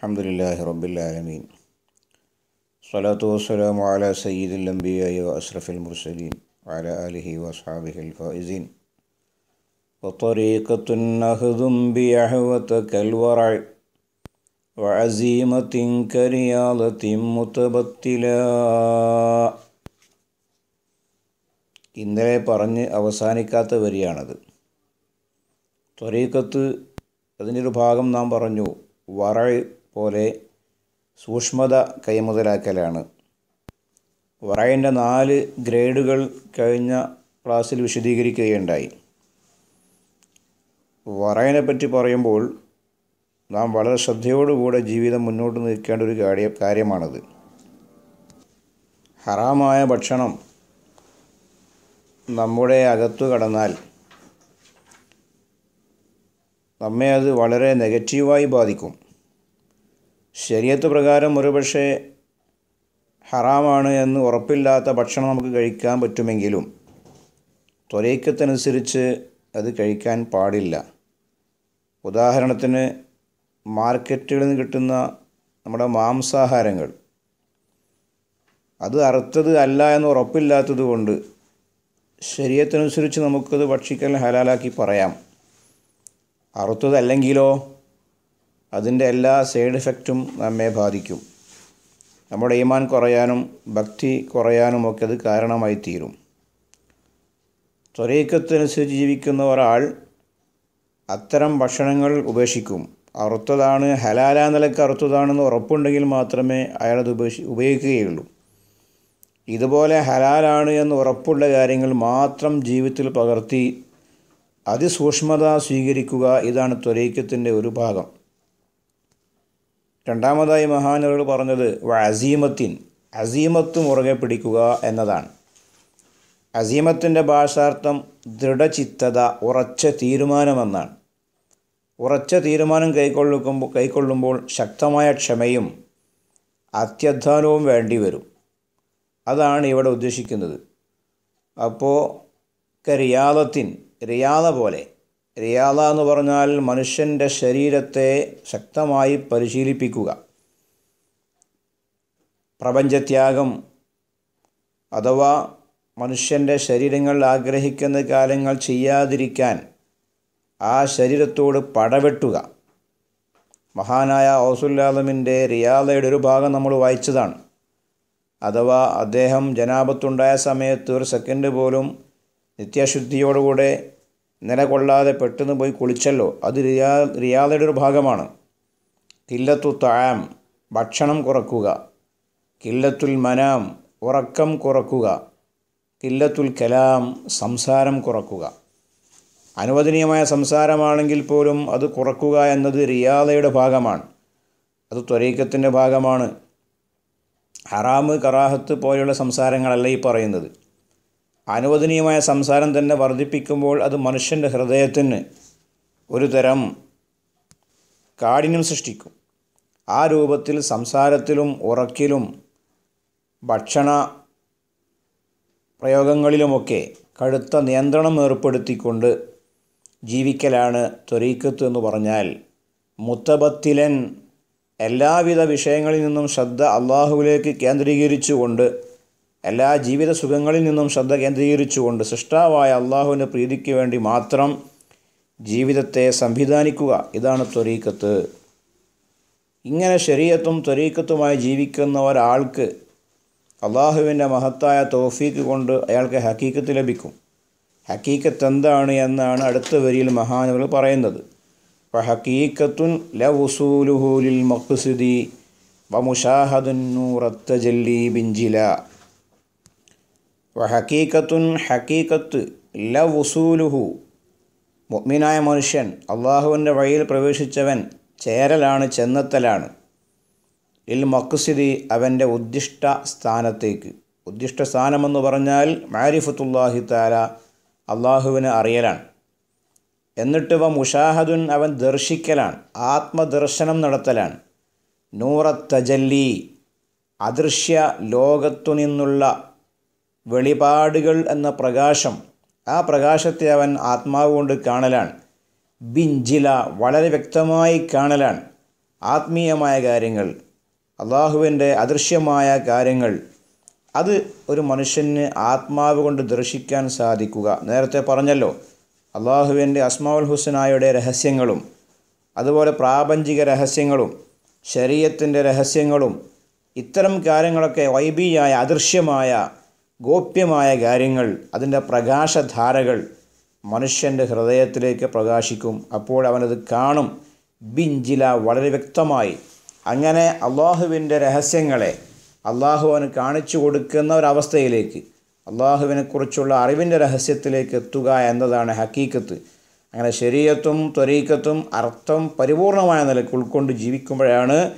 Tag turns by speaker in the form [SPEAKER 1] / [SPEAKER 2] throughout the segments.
[SPEAKER 1] الحمد لله رب العالمين الصلاة والسلام على سيد الأنبياء وأشرف المرسلين وعلى آله وأصحابه الفائزين وطريقة نهض بيحوة كالورع وعزيمة كرياضة متبتلا ഇന്നലെ പറഞ്ഞ് അവസാനിക്കാത്ത വരിയാണത് ത്വരീക്കത്ത് അതിൻ്റെ ഒരു ഭാഗം നാം പറഞ്ഞു വറ പോലെ സൂക്ഷ്മത കൈമുതലാക്കലാണ്. വറയിന്റെ നാല് ഗ്രേഡുകൾ കഴിഞ്ഞ ക്ലാസ്സിൽ വിശദീകരിക്കുകയുണ്ടായി. വറയനെ പറ്റി പറയുമ്പോൾ നാം വളരെ ശ്രദ്ധയോടുകൂടെ ജീവിതം മുന്നോട്ട് നിൽക്കേണ്ട ഒരു കാര്യ കാര്യമാണത്. ഹറാമായ ഭക്ഷണം നമ്മുടെ അകത്തു കടന്നാൽ നമ്മെ അത് വളരെ നെഗറ്റീവായി ബാധിക്കും. ശരീരത്ത് പ്രകാരം ഒരുപക്ഷെ ഹറാമാണ് എന്ന് ഉറപ്പില്ലാത്ത ഭക്ഷണം നമുക്ക് കഴിക്കാൻ പറ്റുമെങ്കിലും ത്വരയ്ക്കത്തനുസരിച്ച് അത് കഴിക്കാൻ പാടില്ല. ഉദാഹരണത്തിന് മാർക്കറ്റുകളിൽ നിന്ന് കിട്ടുന്ന നമ്മുടെ മാംസാഹാരങ്ങൾ. അത് അറുത്തത് അല്ല എന്ന് ഉറപ്പില്ലാത്തത് കൊണ്ട് ശരീരത്തിനനുസരിച്ച് നമുക്കത് ഭക്ഷിക്കാൻ ഹലാലാക്കി പറയാം. അറുത്തതല്ലെങ്കിലോ അതിന്റെ എല്ലാ സൈഡ് എഫക്റ്റും നമ്മെ ബാധിക്കും. നമ്മുടെ ഈമാൻ കുറയാനും ഭക്തി കുറയാനും ഒക്കെ അത് കാരണമായി തീരും ത്വരീക്കത്തിനനുസരിച്ച് ജീവിക്കുന്ന ഒരാൾ അത്തരം ഭക്ഷണങ്ങൾ ഉപേക്ഷിക്കും. അറുത്തതാണ് ഹലാല നിലയ്ക്ക് അറുത്തതാണെന്ന് ഉറപ്പുണ്ടെങ്കിൽ മാത്രമേ അയാളത് ഉപേക്ഷി ഉപയോഗിക്കുകയുള്ളൂ. ഇതുപോലെ ഹലാലാണ് എന്ന് ഉറപ്പുള്ള കാര്യങ്ങൾ മാത്രം ജീവിതത്തിൽ പകർത്തി അതിസൂക്ഷ്മത സ്വീകരിക്കുക ഇതാണ് ത്വരീക്കത്തിന്റെ ഒരു ഭാഗം. രണ്ടാമതായി മഹാനുകൾ പറഞ്ഞത് അസീമത്തിൻ അസീമത്ത് മുറുകെ പിടിക്കുക എന്നതാണ്. അസീമത്തിന്റെ ഭാഷാർത്ഥം ദൃഢചിത്തത ഉറച്ച തീരുമാനമെന്നാണ്. ഉറച്ച തീരുമാനം കൈക്കൊള്ളുമ്പോൾ കൈക്കൊള്ളുമ്പോൾ ശക്തമായ ക്ഷമയും അത്യധ്വാനവും വേണ്ടി വരും അതാണ് ഇവിടെ ഉദ്ദേശിക്കുന്നത്. അപ്പോൾ റിയാദത്തിൻ റിയാദ പോലെ റിയാദ എന്ന് പറഞ്ഞാൽ മനുഷ്യന്റെ ശരീരത്തെ ശക്തമായി പരിശീലിപ്പിക്കുക. പ്രപഞ്ചത്യാഗം അഥവാ മനുഷ്യന്റെ ശരീരങ്ങൾ ആഗ്രഹിക്കുന്ന കാര്യങ്ങൾ ചെയ്യാതിരിക്കാൻ ആ ശരീരത്തോട് പടവെട്ടുക. മഹാനായ ഔസുല്ലാദമിന്റെ റിയാദയുടെ ഒരു ഭാഗം നമ്മൾ വായിച്ചതാണ്. അഥവാ അദ്ദേഹം ജനാപത്തുണ്ടായ സമയത്ത് ഒരു സെക്കൻഡ് പോലും നിത്യശുദ്ധിയോടുകൂടെ നിലകൊള്ളാതെ പെട്ടെന്ന് പോയി കുളിച്ചല്ലോ. അത് റിയാ റിയാദയുടെ ഒരു ഭാഗമാണ്. കില്ലത്തു താം ഭക്ഷണം കുറക്കുക. കില്ലത്തുൽ മനാം ഉറക്കം കുറക്കുക. കില്ലത്തുൽ കലാം സംസാരം കുറക്കുക. അനുവദനീയമായ സംസാരമാണെങ്കിൽ പോലും അത് കുറക്കുക എന്നത് റിയാദയുടെ ഭാഗമാണ്. അത് ത്വരീക്കത്തിന്റെ ഭാഗമാണ്. ഹറാമ് കറാഹത്ത് പോലെയുള്ള സംസാരങ്ങളല്ല ഈ പറയുന്നത്. അനുവദനീയമായ സംസാരം തന്നെ വർദ്ധിപ്പിക്കുമ്പോൾ അത് മനുഷ്യന്റെ ഹൃദയത്തിന് ഒരു തരം കാഠിന്യം സൃഷ്ടിക്കും. ആ രൂപത്തിൽ സംസാരത്തിലും ഉറക്കിലും ഭക്ഷണ പ്രയോഗങ്ങളിലുമൊക്കെ കടുത്ത നിയന്ത്രണം ഏർപ്പെടുത്തിക്കൊണ്ട് ജീവിക്കലാണ് ത്വരീക്കത്ത് എന്ന് പറഞ്ഞാൽ മുത്തബത്തിലൻ എല്ലാവിധ വിഷയങ്ങളിൽ നിന്നും ശ്രദ്ധ അള്ളാഹുവിലേക്ക് കേന്ദ്രീകരിച്ചുകൊണ്ട് എല്ലാ ജീവിത സുഖങ്ങളിൽ നിന്നും ശ്രദ്ധ കേന്ദ്രീകരിച്ചുകൊണ്ട് സൃഷ്ടാവായ അള്ളാഹുവിന്റെ പ്രീതിക്ക് വേണ്ടി മാത്രം ജീവിതത്തെ സംവിധാനിക്കുക. ഇതാണ് ത്വരീക്കത്ത് ഇങ്ങനെ ശരീരത്തും ത്വരീക്കത്തുമായി ജീവിക്കുന്ന ഒരാൾക്ക് അള്ളാഹുവിന്റെ മഹത്തായ തോഫീക്ക് കൊണ്ട് അയാൾക്ക് ഹക്കീക്കത്ത് ലഭിക്കും. ഹക്കീക്കത്ത് എന്താണ് എന്നാണ് അടുത്ത വരിയിൽ മഹാനുകൾ പറയുന്നത്. ഫഹക്കീക്കത്തുൻ ലവുസൂലുഹൂലിൽ വമുഷാഹദുന്നൂറത്ത ജല്ലി ബിഞ്ചില വഹക്കീക്കത്തുൻ ഹക്കീക്കത്ത് ലവുസൂലുഹു മുഗ്മിനായ മനുഷ്യൻ അള്ളാഹുവിന്റെ വഴിയിൽ പ്രവേശിച്ചവൻ ചേരലാണ് ചെന്നെത്തലാണ്. ഇൽ മക്സിദി അവന്റെ ഉദ്ദിഷ്ട സ്ഥാനത്തേക്ക്. ഉദ്ദിഷ്ട സ്ഥാനമെന്ന് പറഞ്ഞാൽ മാരിഫത്തുല്ലാഹി താല അള്ളാഹുവിന് അറിയലാണ്. എന്നിട്ട് വ മുഷാഹദുൻ അവൻ ദർശിക്കലാണ് ആത്മദർശനം നടത്തലാണ്. നൂറത്തജല്ലി അദൃശ്യ ലോകത്തു നിന്നുള്ള വെളിപാടുകൾ എന്ന പ്രകാശം ആ പ്രകാശത്തെ അവൻ ആത്മാവ് കൊണ്ട് കാണലാണ്. ബിഞ്ചില വളരെ വ്യക്തമായി കാണലാണ്. ആത്മീയമായ കാര്യങ്ങൾ അള്ളാഹുവിന്റെ അദൃശ്യമായ കാര്യങ്ങൾ. അത് ഒരു മനുഷ്യന് ആത്മാവ് കൊണ്ട് ദർശിക്കാൻ സാധിക്കുക. നേരത്തെ പറഞ്ഞല്ലോ അള്ളാഹുവിന്റെ അസ്മാവുൽ ഹുസനായുടെ രഹസ്യങ്ങളും അതുപോലെ പ്രാപഞ്ചിക രഹസ്യങ്ങളും ശരീരത്തിന്റെ രഹസ്യങ്ങളും ഇത്തരം കാര്യങ്ങളൊക്കെ വൈബിയായ അദൃശ്യമായ ഗോപ്യമായ കാര്യങ്ങൾ അതിന്റെ പ്രകാശധാരകൾ മനുഷ്യന്റെ ഹൃദയത്തിലേക്ക് പ്രകാശിക്കും. അപ്പോൾ അവനത് കാണും. ബിഞ്ചില വളരെ വ്യക്തമായി. അങ്ങനെ അള്ളാഹുവിന്റെ രഹസ്യങ്ങളെ അള്ളാഹു അവന് കാണിച്ചു കൊടുക്കുന്ന ഒരവസ്ഥയിലേക്ക് അള്ളാഹുവിനെക്കുറിച്ചുള്ള അറിവിന്റെ രഹസ്യത്തിലേക്ക് എത്തുക എന്നതാണ് ഹക്കീക്കത്ത്. അങ്ങനെ ശരീരത്തും ത്വരീക്കത്തും അർത്ഥം പരിപൂർണമായ നിലയ്ക്ക് ഉൾക്കൊണ്ട് ജീവിക്കുമ്പോഴാണ്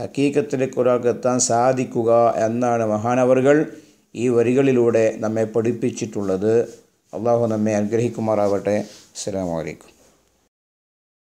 [SPEAKER 1] ഹക്കീക്കത്തിലേക്ക് ഒരാൾക്ക് എത്താൻ സാധിക്കുക എന്നാണ് മഹാനവറുകൾ. ഈ വരികളിലൂടെ നമ്മെ പഠിപ്പിച്ചിട്ടുള്ളത്. അള്ളാഹു നമ്മെ അനുഗ്രഹിക്കുമാറാവട്ടെ. അസ്സാം വലൈക്കും